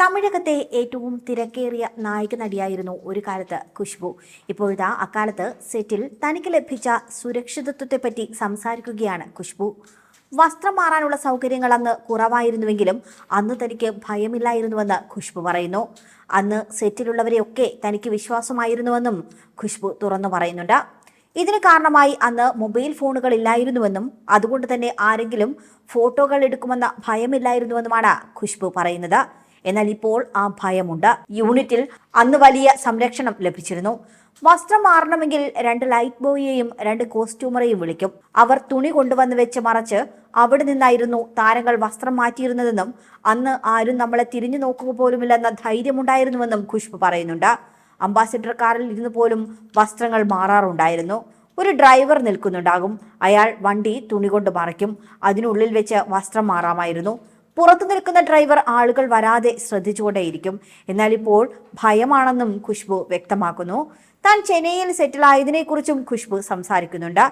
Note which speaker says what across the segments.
Speaker 1: തമിഴകത്തെ ഏറ്റവും തിരക്കേറിയ നായിക നടിയായിരുന്നു ഒരു കാലത്ത് ഖുഷ്ബു ഇപ്പോഴത്തെ അക്കാലത്ത് സെറ്റിൽ തനിക്ക് ലഭിച്ച സുരക്ഷിതത്വത്തെപ്പറ്റി സംസാരിക്കുകയാണ് ഖുഷ്ബു വസ്ത്രം മാറാനുള്ള സൗകര്യങ്ങൾ അന്ന് കുറവായിരുന്നുവെങ്കിലും അന്ന് തനിക്ക് ഭയമില്ലായിരുന്നുവെന്ന് ഖുഷ്ബു പറയുന്നു. അന്ന് സെറ്റിലുള്ളവരെയൊക്കെ തനിക്ക് വിശ്വാസമായിരുന്നുവെന്നും ഖുഷ്ബു തുറന്നു പറയുന്നുണ്ട്. ഇതിന് കാരണമായി അന്ന് മൊബൈൽ ഫോണുകൾ ഇല്ലായിരുന്നുവെന്നും അതുകൊണ്ട് തന്നെ ആരെങ്കിലും ഫോട്ടോകൾ എടുക്കുമെന്ന ഭയമില്ലായിരുന്നുവെന്നുമാണ് ഖുഷ്ബു പറയുന്നത്. എന്നാൽ ഇപ്പോൾ ആ ഭയമുണ്ട്. യൂണിറ്റിൽ അന്ന് വലിയ സംരക്ഷണം ലഭിച്ചിരുന്നു. വസ്ത്രം മാറണമെങ്കിൽ രണ്ട് ലൈറ്റ് ബോയിയെയും രണ്ട് കോസ്റ്റ്യൂമറെയും വിളിക്കും. അവർ തുണി കൊണ്ടുവന്ന് വെച്ച് മറച്ച് അവിടെ നിന്നായിരുന്നു താരങ്ങൾ വസ്ത്രം മാറ്റിയിരുന്നതെന്നും അന്ന് ആരും നമ്മളെ തിരിഞ്ഞു നോക്കുക പോലുമില്ലെന്ന ധൈര്യമുണ്ടായിരുന്നുവെന്നും ഖുഷ്ബു പറയുന്നുണ്ട്. അംബാസിഡർ കാറിൽ ഇരുന്ന് പോലും വസ്ത്രങ്ങൾ മാറാറുണ്ടായിരുന്നു. ഒരു ഡ്രൈവർ നിൽക്കുന്നുണ്ടാകും. അയാൾ വണ്ടി തുണി കൊണ്ട് മറയ്ക്കും. അതിനുള്ളിൽ വെച്ച് വസ്ത്രം മാറാമായിരുന്നു. പുറത്തു നിൽക്കുന്ന ഡ്രൈവർ ആളുകൾ വരാതെ ശ്രദ്ധിച്ചുകൊണ്ടേയിരിക്കും. എന്നാൽ ഇപ്പോൾ ഭയമാണെന്നും ഖുഷ്ബു വ്യക്തമാക്കുന്നു. താൻ ചെന്നൈയിൽ സെറ്റിൽ ആയതിനെക്കുറിച്ചും ഖുഷ്ബു സംസാരിക്കുന്നുണ്ട്.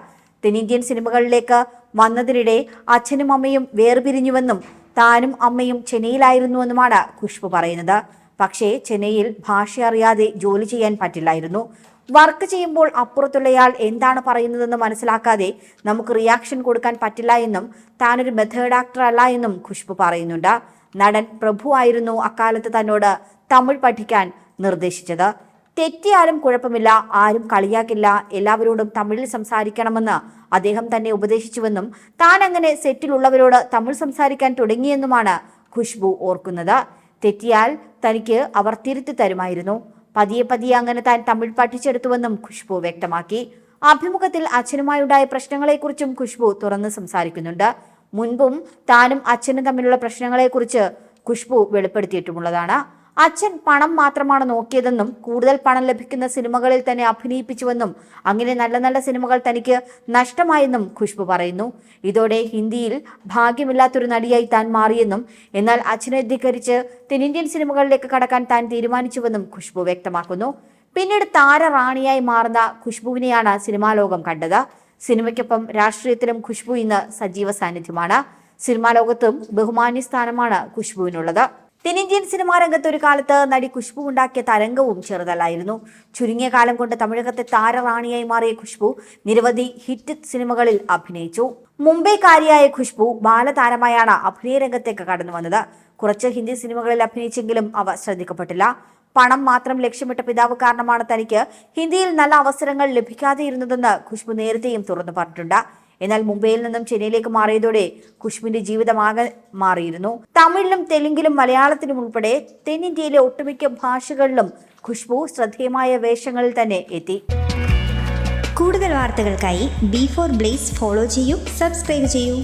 Speaker 1: തെന്നിന്ത്യൻ സിനിമകളിലേക്ക് വന്നതിനിടെ അച്ഛനും അമ്മയും വേർപിരിഞ്ഞുവെന്നും താനും അമ്മയും ചെന്നൈയിലായിരുന്നുവെന്നുമാണ് ഖുഷ്ബു പറയുന്നത്. പക്ഷേ ചെന്നൈയിൽ ഭാഷ അറിയാതെ ജോലി ചെയ്യാൻ പറ്റില്ലായിരുന്നു. വർക്ക് ചെയ്യുമ്പോൾ അപ്പുറത്തുള്ളയാൾ എന്താണ് പറയുന്നതെന്ന് മനസ്സിലാക്കാതെ നമുക്ക് റിയാക്ഷൻ കൊടുക്കാൻ പറ്റില്ല എന്നും താനൊരു മെത്തേഡ് ആക്ടർ അല്ല എന്നും ഖുഷ്ബു പറയുന്നുണ്ട്. നടൻ പ്രഭു ആയിരുന്നു അക്കാലത്ത് തന്നോട് തമിഴ് പഠിക്കാൻ നിർദ്ദേശിച്ചത്. തെറ്റിയാലും കുഴപ്പമില്ല ആരും കളിയാക്കില്ല എല്ലാവരോടും തമിഴിൽ സംസാരിക്കണമെന്ന് അദ്ദേഹം തന്നെ ഉപദേശിച്ചുവെന്നും താൻ അങ്ങനെ സെറ്റിലുള്ളവരോട് തമിഴ് സംസാരിക്കാൻ തുടങ്ങിയെന്നുമാണ് ഖുഷ്ബു ഓർക്കുന്നത്. തെറ്റിയാൽ തനിക്ക് അവർ തിരുത്തി തരുമായിരുന്നു. പതിയെ പതിയെ അങ്ങനെ താൻ തമിഴ് പഠിച്ചെടുത്തുവെന്നും ഖുഷ്ബു വ്യക്തമാക്കി. അഭിമുഖത്തിൽ അച്ഛനുമായുണ്ടായ പ്രശ്നങ്ങളെക്കുറിച്ചും ഖുഷ്ബു തുറന്ന് സംസാരിക്കുന്നുണ്ട്. മുൻപും താനും അച്ഛനും തമ്മിലുള്ള പ്രശ്നങ്ങളെക്കുറിച്ച് ഖുഷ്ബു വെളിപ്പെടുത്തിയിട്ടുമുള്ളതാണ്. അച്ഛൻ പണം മാത്രമാണ് നോക്കിയതെന്നും കൂടുതൽ പണം ലഭിക്കുന്ന സിനിമകളിൽ തന്നെ അഭിനയിപ്പിച്ചുവെന്നും അങ്ങനെ നല്ല നല്ല സിനിമകൾ തനിക്ക് നഷ്ടമായെന്നും ഖുഷ്ബു പറയുന്നു. ഇതോടെ ഹിന്ദിയിൽ ഭാഗ്യമില്ലാത്തൊരു നടിയായി താൻ മാറിയെന്നും എന്നാൽ അച്ഛനെ ധിക്കരിച്ച് തെന്നിന്ത്യൻ സിനിമകളിലേക്ക് കടക്കാൻ താൻ തീരുമാനിച്ചുവെന്നും ഖുഷ്ബു വ്യക്തമാക്കുന്നു. പിന്നീട് താര റാണിയായി മാറുന്ന ഖുഷ്ബുവിനെയാണ് സിനിമാ ലോകം കണ്ടത്. സിനിമയ്ക്കൊപ്പം രാഷ്ട്രീയത്തിലും ഖുഷ്ബു ഇന്ന് സജീവ സാന്നിധ്യമാണ്. സിനിമാ ലോകത്തും ബഹുമാന്യ സ്ഥാനമാണ് ഖുഷ്ബുവിനുള്ളത്. തെന്നിന്ത്യൻ സിനിമാ രംഗത്ത് ഒരു കാലത്ത് നടി ഖുഷ്ബു ഉണ്ടാക്കിയ തരംഗവും ചെറുതല്ലായിരുന്നു. ചുരുങ്ങിയ കാലം കൊണ്ട് തമിഴകത്തെ താരറാണിയായി മാറിയ ഖുഷ്ബു നിരവധി ഹിറ്റ് സിനിമകളിൽ അഭിനയിച്ചു. മുംബൈക്കാരിയായ ഖുഷ്ബു ബാലതാരമായാണ് അഭിനയ രംഗത്തേക്ക് കടന്നു വന്നത്. കുറച്ച് ഹിന്ദി സിനിമകളിൽ അഭിനയിച്ചെങ്കിലും അവ ശ്രദ്ധിക്കപ്പെട്ടില്ല. പണം മാത്രം ലക്ഷ്യമിട്ട പിതാവ് കാരണമാണ് തനിക്ക് ഹിന്ദിയിൽ നല്ല അവസരങ്ങൾ ലഭിക്കാതെ ഇരുന്നതെന്ന് ഖുഷ്ബു നേരത്തെയും തുറന്നു പറഞ്ഞിട്ടുണ്ട്. എന്നാൽ മുംബൈയിൽ നിന്നും ചെന്നൈയിലേക്ക് മാറിയതോടെ ഖുഷ്മിന്റെ ജീവിതമാകെ മാറിയിരുന്നു. തമിഴിലും തെലുങ്കിലും മലയാളത്തിലും ഉൾപ്പെടെ തെന്നിന്ത്യയിലെ ഒട്ടുമിക്ക ഭാഷകളിലും ഖുഷ്ബു ശ്രദ്ധേയമായ വേഷങ്ങളിൽ തന്നെ എത്തി.
Speaker 2: കൂടുതൽ വാർത്തകൾക്കായി ബി ഫോർ ബ്ലേസ് ഫോളോ ചെയ്യൂ സബ്സ്ക്രൈബ് ചെയ്യൂ.